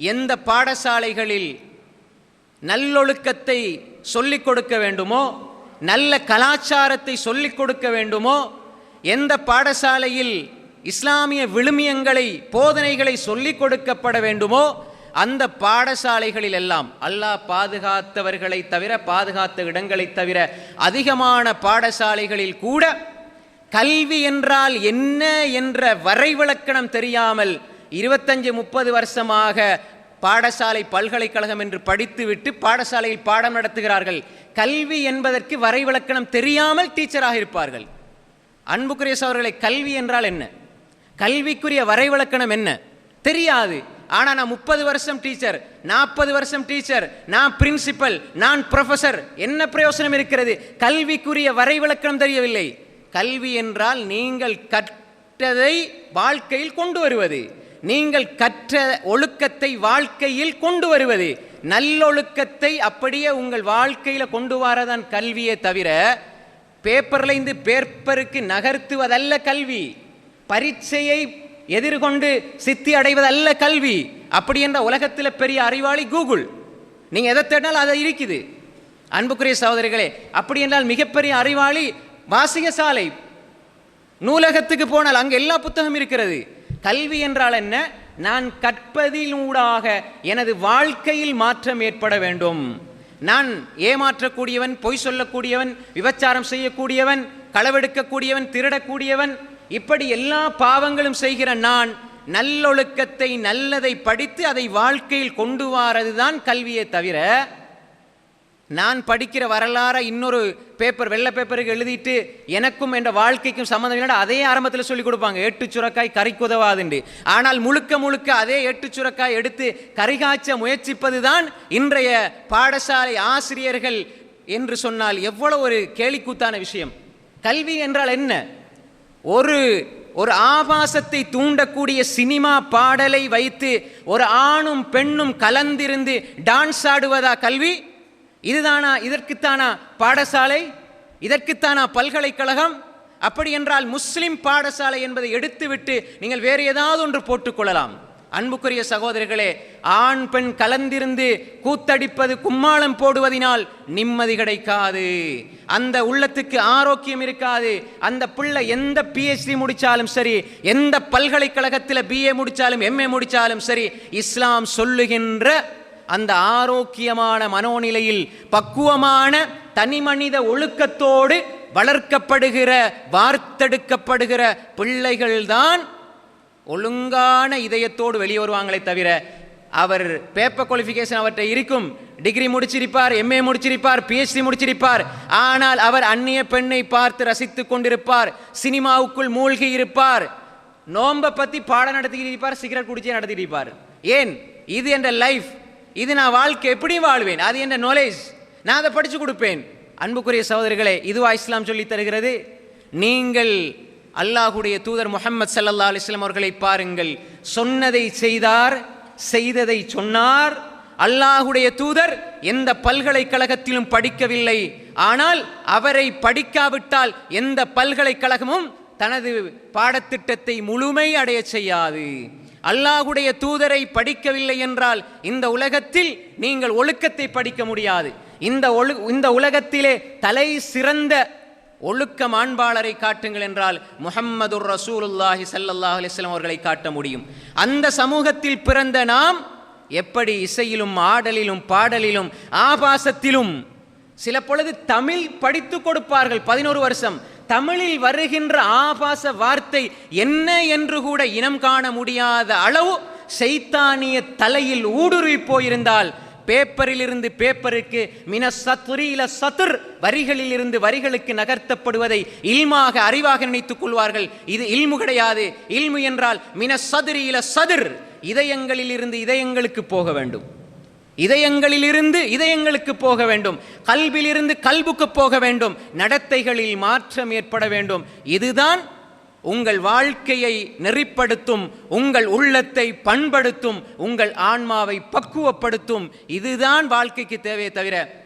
எந்த பாடசாலைகளில் நல்லொழுக்கத்தை சொல்லிக் கொடுக்க வேண்டுமோ நல்ல கலாச்சாரத்தை சொல்லிக் கொடுக்க வேண்டுமோ எந்த பாடசாலையில் இஸ்லாமிய விழுமியங்களை போதனைகளை சொல்லிக் கொடுக்கப்பட வேண்டுமோ அந்த பாடசாலைகளில் எல்லாம் அல்லாஹ் பாதுகாத்தவர்களை தவிர பாதுகாத்த இடங்களை தவிர அதிகமான பாடசாலைகளில் கூட கல்வி என்றால் என்ன என்ற வரைவிலக்கணம் தெரியாமல் இருபத்தஞ்சு முப்பது வருஷமாக பாடசாலை பல்கலைக்கழகம் என்று படித்துவிட்டு பாடசாலையில் பாடம் நடத்துகிறார்கள். கல்வி என்பதற்கு வரைவிலக்கணம் தெரியாமல் டீச்சராக இருப்பார்கள். அன்புக்குரிய அவர்களை கல்வி என்றால் என்ன? கல்விக்குரிய வரைவிலக்கணம் என்ன? தெரியாது. ஆனால் நான் முப்பது வருஷம் டீச்சர் நாற்பது வருஷம் டீச்சர் நான் பிரின்சிபல் நான் ப்ரொஃபசர் என்ன பிரயோசனம் இருக்கிறது? கல்விக்குரிய வரைவிலக்கணம் தெரியவில்லை. கல்வி என்றால் நீங்கள் கற்றதை வாழ்க்கையில் கொண்டு வருவது. நீங்கள் கற்ற ஒழுக்கத்தை வாழ்க்கையில் கொண்டு வருவது. நல்லொழுக்கத்தை அப்படியே உங்கள் வாழ்க்கையில் கொண்டு வரதான் கல்வியே தவிர பேப்பர்லேருந்து பேப்பருக்கு நகர்த்துவதல்ல கல்வி. பரீட்சையை எதிர்கொண்டு சித்தி அடைவதல்ல கல்வி. அப்படி என்ற உலகத்தில் பெரிய அறிவாளி கூகுள். நீங்கள் எதை தேடினாலும் அதை இருக்குது அன்புக்குரிய சகோதரிகளே அப்படி என்றால் மிகப்பெரிய அறிவாளி வாசிக சாலை நூலகத்துக்கு போனால் அங்கு எல்லா புத்தகம் இருக்கிறது. கல்வி என்றால் என்ன? நான் கற்பதிலூடாக எனது வாழ்க்கையில் மாற்றம் ஏற்பட வேண்டும். நான் ஏமாற்றக்கூடியவன் பொய் சொல்லக்கூடியவன் விபச்சாரம் செய்யக்கூடியவன் களவெடுக்கக்கூடியவன் திருடக்கூடியவன் இப்படி எல்லா பாவங்களும் செய்கிற நான் நல்லொழுக்கத்தை நல்லதை படித்து அதை வாழ்க்கையில் கொண்டு வாரதுதான் கல்வியே தவிர நான் படிக்கிற வரலாற இன்னொரு பேப்பர் வெள்ளை பேப்பருக்கு எழுதிட்டு எனக்கும் என்ற வாழ்க்கைக்கும் சம்மந்தம் இல்லை அதே ஆரம்பத்தில் சொல்லி கொடுப்பாங்க. எட்டு சுரக்காய் கறிக்குதவாதுண்டு. ஆனால் முழுக்க முழுக்க அதே எட்டு சுரக்காய் எடுத்து கரிகாய்ச்ச முயற்சிப்பது தான் இன்றைய பாடசாலை ஆசிரியர்கள் என்று சொன்னால் எவ்வளோ ஒரு கேலிக்கூத்தான விஷயம். கல்வி என்றால் என்ன? ஒரு ஒரு ஆபாசத்தை தூண்டக்கூடிய சினிமா பாடலை வைத்து ஒரு ஆணும் பெண்ணும் கலந்திருந்து டான்ஸ் ஆடுவதா கல்வி? இதுதானா இதற்குத்தானா பாடசாலை? இதற்குத்தானா பல்கலைக்கழகம்? அப்படி என்றால் முஸ்லிம் பாடசாலை என்பதை எடுத்துவிட்டு நீங்கள் வேறு ஏதாவது ஒன்று போட்டுக்கொள்ளலாம். அன்புக்குரிய சகோதரர்களே ஆண் பெண் கலந்திருந்து கூத்தடிப்பது கும்மாளம் போடுவதினால் நிம்மதி கிடைக்காது. அந்த உள்ளத்துக்கு ஆரோக்கியம் இருக்காது. அந்த பிள்ளை எந்த பிஎஸ்சி முடிச்சாலும் சரி எந்த பல்கலைக்கழகத்தில் பிஏ முடிச்சாலும் எம்ஏ முடித்தாலும் சரி இஸ்லாம் சொல்லுகின்ற அந்த ஆரோக்கியமான மனோநிலையில் பக்குவமான தனிமனித ஒழுக்கத்தோடு வளர்க்கப்படுகிற வார்த்தெடுக்கப்படுகிற பிள்ளைகள்தான் ஒழுங்கான இதயத்தோடு வெளியே வருவாங்களே தவிர அவர் பேப்பர் குவாலிஃபிகேஷன் அவர்கிட்ட இருக்கும். டிகிரி முடிச்சிருப்பார் எம்ஏ முடிச்சிருப்பார் பிஹெச்டி முடிச்சிருப்பார். ஆனால் அவர் அந்நிய பெண்ணை பார்த்து ரசித்து கொண்டிருப்பார். சினிமாவுக்குள் மூழ்கி இருப்பார். நோம்பை பற்றி பாடம் நடத்திக்கிட்டு இருப்பார் சிகரெட் குடிச்சே நடத்திட்டு இருப்பார். ஏன்? இது என்ற லைஃப் இது நான் வாழ்க்கை எப்படி வாழ்வேன். அது என்ற நாலேஜ் நான் அதை படித்து கொடுப்பேன். அன்புக்குரிய சகோதரிகளே இதுவா இஸ்லாம் சொல்லி தருகிறது? நீங்கள் அல்லாஹுடைய தூதர் முகமது சல்லா அலிஸ்லாம் அவர்களை பாருங்கள். சொன்னதை செய்தார் செய்ததை சொன்னார். அல்லாஹுடைய தூதர் எந்த பல்கலைக்கழகத்திலும் படிக்கவில்லை. ஆனால் அவரை படிக்காவிட்டால் எந்த பல்கலைக்கழகமும் தனது பாடத்திட்டத்தை முழுமை அடைய செய்யாது. அல்லாஹுடைய தூதரை படிக்கவில்லை என்றால் இந்த உலகத்தில் நீங்கள் ஒழுக்கத்தை படிக்க முடியாது. இந்த ஒழு இந்த உலகத்திலே தலை சிறந்த ஒழுக்க மாண்பாளரை காட்டுங்கள் என்றால் முஹம்மது ரசூலுல்லாஹி சல்லல்லாஹ் அலிஸ்லாம் அவர்களை காட்ட முடியும். அந்த சமூகத்தில் பிறந்த நாம் எப்படி இசையிலும் ஆடலிலும் பாடலிலும் ஆபாசத்திலும் சில பொழுது தமிழ் படித்து கொடுப்பார்கள் பதினோரு வருஷம். தமிழில் வருகின்ற ஆபாச வார்த்தை என்ன என்று கூட இனம் காண முடியாத அளவு சைத்தானிய தலையில் ஊடுருவி போயிருந்தால் பேப்பரில் இருந்து பேப்பருக்கு மின இல சத்துர் வரிகளில் இருந்து வரிகளுக்கு நகர்த்தப்படுவதை இல்மாக அறிவாக நினைத்துக் கொள்வார்கள். இது இல்மு கிடையாது. இல்மு என்றால் மின சதுரி இல சதுர். இதயங்களில் இருந்து இதயங்களுக்கு போக வேண்டும். இதயங்களிலிருந்து இதயங்களுக்கு போக வேண்டும். கல்விலிருந்து கல்புக்கு போக வேண்டும். நடத்தைகளில் மாற்றம் ஏற்பட வேண்டும். இதுதான் உங்கள் வாழ்க்கையை நெறிப்படுத்தும் உங்கள் உள்ளத்தை பண்படுத்தும் உங்கள் ஆன்மாவை பக்குவப்படுத்தும். இதுதான் வாழ்க்கைக்கு தேவையை தவிர